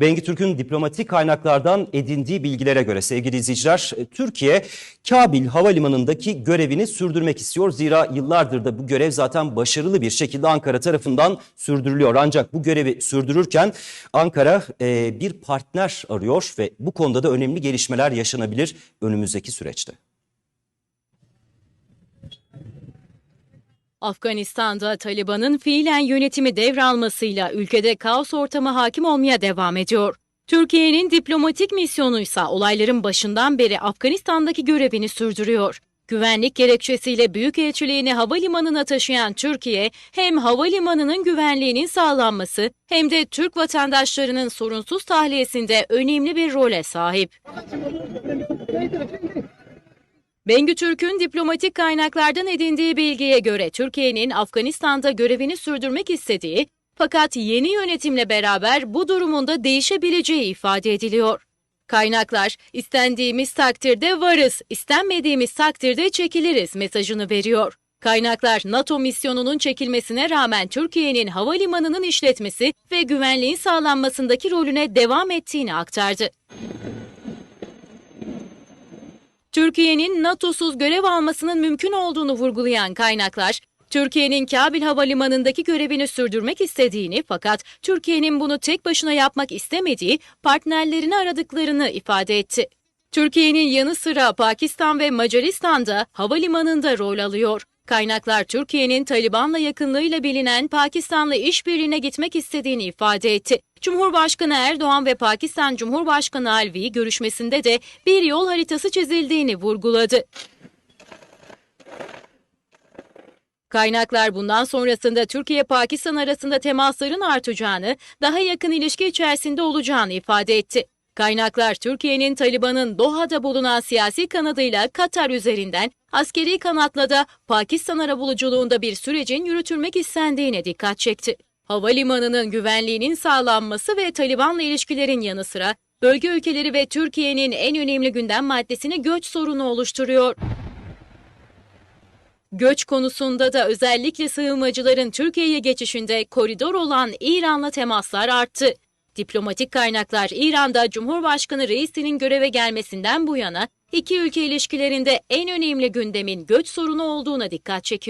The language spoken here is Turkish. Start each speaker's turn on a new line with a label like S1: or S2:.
S1: Bengi Türk'ün diplomatik kaynaklardan edindiği bilgilere göre sevgili izleyiciler e, Türkiye Kabil Havalimanı'ndaki görevini sürdürmek istiyor. Zira yıllardır da bu görev zaten başarılı bir şekilde Ankara tarafından sürdürülüyor. Ancak bu görevi sürdürürken Ankara e, bir partner arıyor ve bu konuda da önemli gelişmeler yaşanabilir önümüzdeki süreçte.
S2: Afganistan'da Taliban'ın fiilen yönetimi devralmasıyla ülkede kaos ortamı hakim olmaya devam ediyor. Türkiye'nin diplomatik misyonu ise olayların başından beri Afganistan'daki görevini sürdürüyor. Güvenlik gerekçesiyle büyükelçiliğini havalimanına taşıyan Türkiye, hem havalimanının güvenliğinin sağlanması hem de Türk vatandaşlarının sorunsuz tahliyesinde önemli bir role sahip. Bengü Türk'ün diplomatik kaynaklardan edindiği bilgiye göre Türkiye'nin Afganistan'da görevini sürdürmek istediği fakat yeni yönetimle beraber bu durumunda değişebileceği ifade ediliyor. Kaynaklar istendiğimiz takdirde varız, istenmediğimiz takdirde çekiliriz mesajını veriyor. Kaynaklar NATO misyonunun çekilmesine rağmen Türkiye'nin havalimanının işletmesi ve güvenliğin sağlanmasındaki rolüne devam ettiğini aktardı. Türkiye'nin NATO'suz görev almasının mümkün olduğunu vurgulayan kaynaklar, Türkiye'nin Kabil Havalimanı'ndaki görevini sürdürmek istediğini fakat Türkiye'nin bunu tek başına yapmak istemediği partnerlerini aradıklarını ifade etti. Türkiye'nin yanı sıra Pakistan ve Macaristan'da havalimanında rol alıyor. Kaynaklar Türkiye'nin Taliban'la yakınlığıyla bilinen Pakistan'la işbirliğine gitmek istediğini ifade etti. Cumhurbaşkanı Erdoğan ve Pakistan Cumhurbaşkanı Alvi görüşmesinde de bir yol haritası çizildiğini vurguladı. Kaynaklar bundan sonrasında Türkiye-Pakistan arasında temasların artacağını, daha yakın ilişki içerisinde olacağını ifade etti. Kaynaklar Türkiye'nin Taliban'ın Doha'da bulunan siyasi kanadıyla Katar üzerinden askeri kanatla da Pakistan arabuluculuğunda bir sürecin yürütülmek istendiğine dikkat çekti. Havalimanının güvenliğinin sağlanması ve Taliban'la ilişkilerin yanı sıra bölge ülkeleri ve Türkiye'nin en önemli gündem maddesini göç sorunu oluşturuyor. Göç konusunda da özellikle sığınmacıların Türkiye'ye geçişinde koridor olan İran'la temaslar arttı. Diplomatik kaynaklar İran'da Cumhurbaşkanı Reisi'nin göreve gelmesinden bu yana iki ülke ilişkilerinde en önemli gündemin göç sorunu olduğuna dikkat çekiyor.